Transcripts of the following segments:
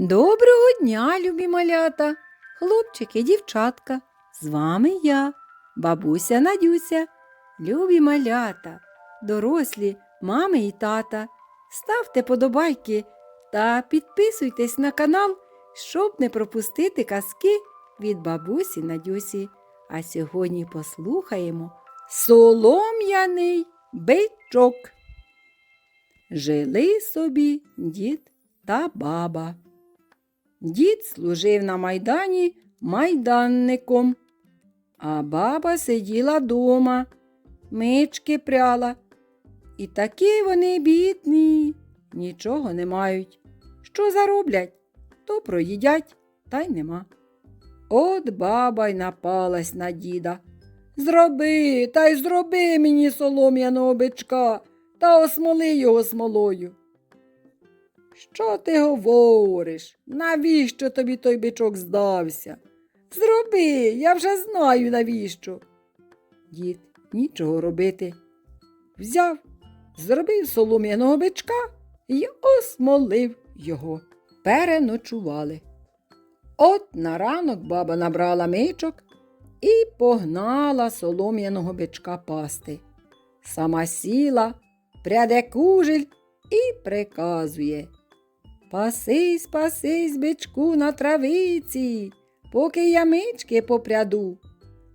Доброго дня, любі малята, хлопчики, дівчатка. З вами я, бабуся Надюся, любі малята, дорослі, мами і тата. Ставте подобайки та підписуйтесь на канал, щоб не пропустити казки від бабусі Надюсі. А сьогодні послухаємо Солом'яний бичок. Жили собі дід та баба. Дід служив на майдані майданником, а баба сиділа дома, мички пряла. І такі вони бідні, нічого не мають. Що зароблять, то проїдять, та й нема. От баба й напалась на діда. Зроби, та й зроби мені солом'яного бичка та осмоли його смолою. Що ти говориш? Навіщо тобі той бичок здався? Зроби, я вже знаю, навіщо. Дід нічого робити. Взяв, зробив солом'яного бичка і осмолив його. Переночували. От на ранок баба набрала мичок і погнала солом'яного бичка пасти. Сама сіла, пряде кужель і приказує. Пасись, пасись, бичку на травиці, поки я мички попряду.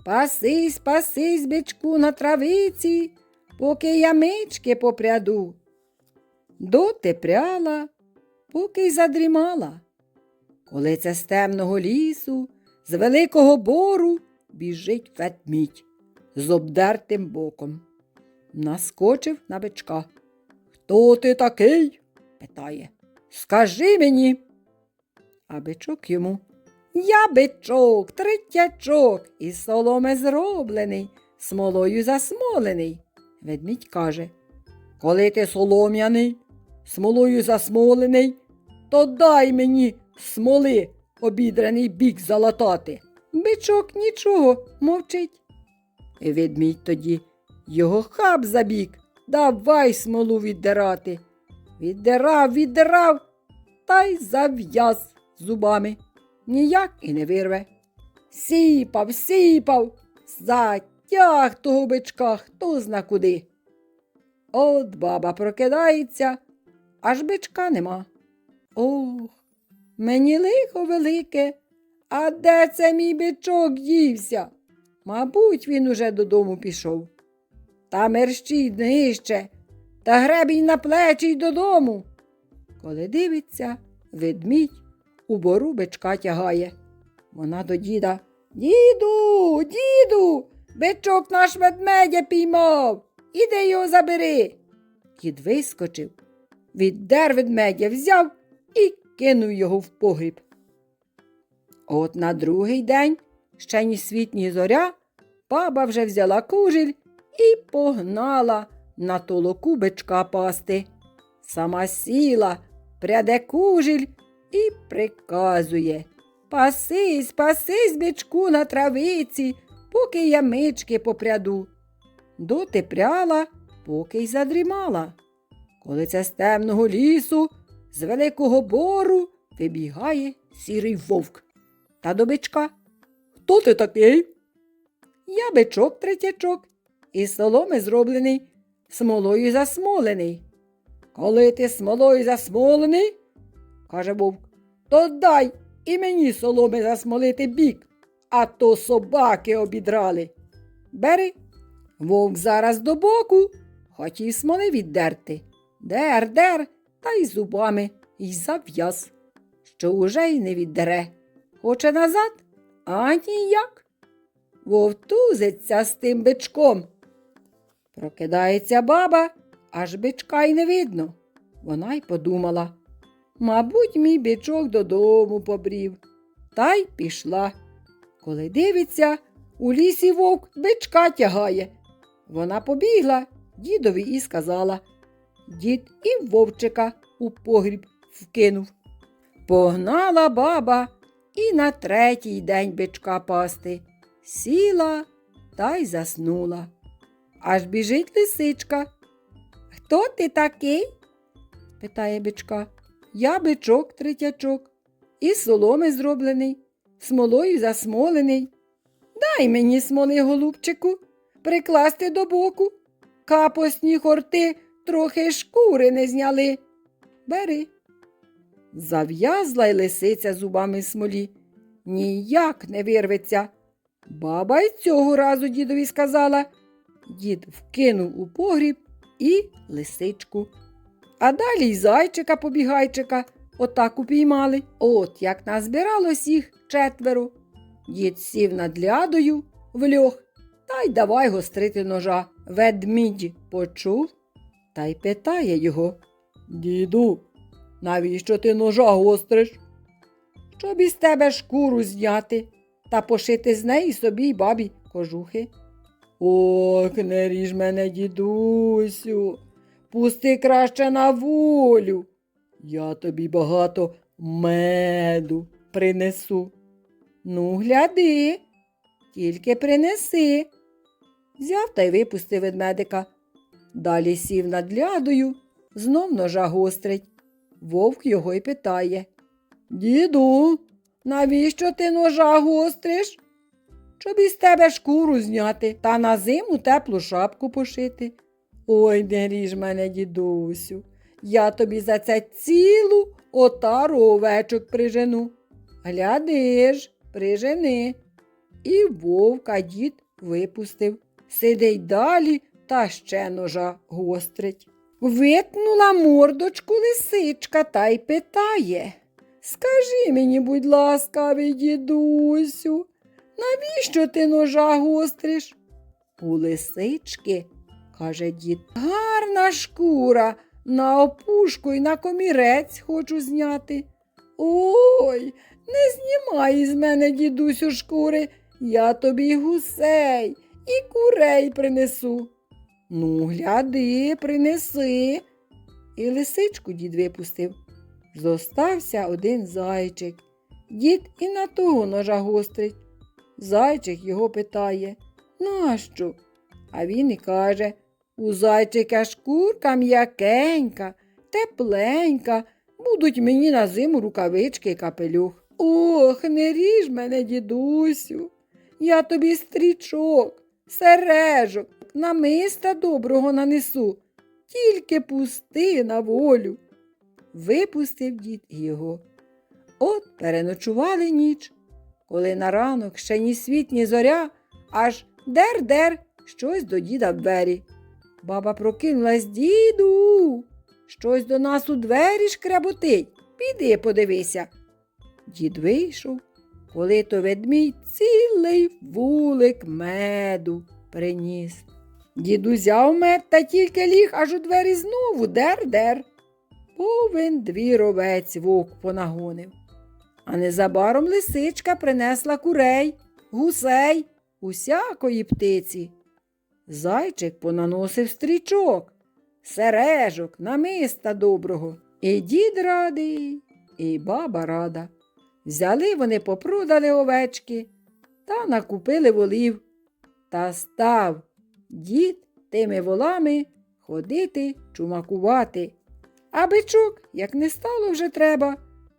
Пасись, пасись, бичку на травиці, поки я мички попряду. Доти пряла, поки й задрімала. Коли це з темного лісу, з великого бору біжить ведмідь з обдертим боком. Наскочив на бичка. Хто ти такий? питає. Скажи мені. А бичок йому. Я бичок, третячок, із соломи зроблений, смолою засмолений. Ведмідь каже Коли ти солом'яний, смолою засмолений, то дай мені смоли обідраний бік залатати. Бичок нічого мовчить. І ведмідь тоді його хаб забік, давай смолу віддирати. Віддирав, віддирав та й зав'яз зубами. Ніяк і не вирве. Сіпав, сіпав, затяг того бичка, хто зна куди. От баба прокидається, аж бичка нема. Ох, мені лихо велике, а де це мій бичок дівся? Мабуть, він уже додому пішов. Та мерщій нижче, та гребінь на плечі й додому. Коли дивиться, ведмідь у бору бичка тягає. Вона до діда Діду, діду, бичок наш ведмедя піймав. Іди його забери. Дід вискочив, віддер ведмедя взяв і кинув його в погріб. От на другий день, ще ні світ, ні зоря, баба вже взяла кужель і погнала на толоку бичка пасти. Сама сіла, пряде кужель і приказує Пасись, пасись, бичку на травиці, поки я мички попряду. Доти пряла, поки й задрімала. Коли це з темного лісу, з великого бору вибігає сірий вовк. Та до бичка. Хто ти такий? Я бичок третячок, із соломи зроблений, смолою засмолений. Коли ти смолою засмолений, каже вовк, то дай і мені соломи засмолити бік, а то собаки обідрали. Бери. Вовк зараз до боку, хотів смоли віддерти. Дер, дер, та й зубами й зав'яз, що уже й не віддере. Хоче назад, а ніяк. Вовтузиться з тим бичком. Прокидається баба, аж бичка й не видно. Вона й подумала. Мабуть, мій бичок додому побрів. Та й пішла. Коли дивиться, у лісі вовк бичка тягає. Вона побігла дідові і сказала. Дід і вовчика у погріб вкинув. Погнала баба і на третій день бичка пасти. Сіла та й заснула. Аж біжить лисичка. Хто ти такий? питає бичка. Я бичок третячок. із соломи зроблений, смолою засмолений. Дай мені смоли, голубчику, прикласти до боку. Капосні хорти трохи шкури не зняли. Бери. Зав'язла й лисиця зубами смолі. Ніяк не вирветься. Баба й цього разу дідові сказала. Дід вкинув у погріб і лисичку. А далі й зайчика побігайчика отак упіймали. От як назбиралось їх четверо. Дід сів над лядою в льох та й давай гострити ножа. Ведмідь почув та й питає його. Діду, навіщо ти ножа гостриш? Щоб із тебе шкуру зняти та пошити з неї собі й бабі кожухи. Ох, не ріж мене, дідусю, пусти краще на волю. Я тобі багато меду принесу. Ну, гляди, тільки принеси. Взяв та й випустив ведмедика. Далі сів над лядою, знов ножа гострить. Вовк його й питає. Діду, навіщо ти ножа гостриш? Щоб із тебе шкуру зняти та на зиму теплу шапку пошити. Ой, не ріж мене, дідусю, я тобі за це цілу отару овечок прижену. Гляди ж, прижени. І вовка дід випустив. Сидить далі та ще ножа гострить. Витнула мордочку лисичка та й питає. Скажи мені, будь ласкавий, дідусю, навіщо ти ножа гостриш? У лисички, каже дід, гарна шкура, на опушку і на комірець хочу зняти. Ой, не знімай із мене, дідусю, шкури, я тобі гусей і курей принесу. Ну, гляди, принеси. І лисичку дід випустив. Зостався один зайчик. Дід і на того ножа гострить. Зайчик його питає Нащо? А він і каже У зайчика шкурка м'якенька, тепленька, будуть мені на зиму рукавички і капелюх. Ох, не ріж мене, дідусю. Я тобі стрічок, сережок, намиста доброго нанесу, тільки пусти на волю. Випустив дід його. От переночували ніч, коли на ранок ще ні світ, ні зоря, аж дер-дер щось до діда в двері. Баба прокинулась діду. Щось до нас у двері шкряботить. Піди подивися. Дід вийшов, коли то ведмідь цілий вулик меду приніс. Дід узяв мед та тільки ліг аж у двері знову дер-дер. Повен двір овець вовк понагонив. А незабаром лисичка принесла курей, гусей, усякої птиці. Зайчик понаносив стрічок, сережок, намиста доброго. І дід радий, і баба рада. Взяли вони попродали овечки та накупили волів. Та став дід тими волами ходити, чумакувати. А бичок, як не стало вже треба,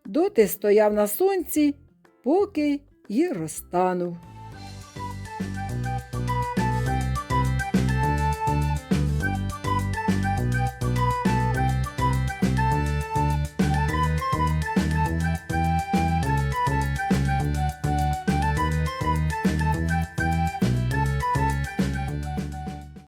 доти стояв на сонці, поки й розтанув.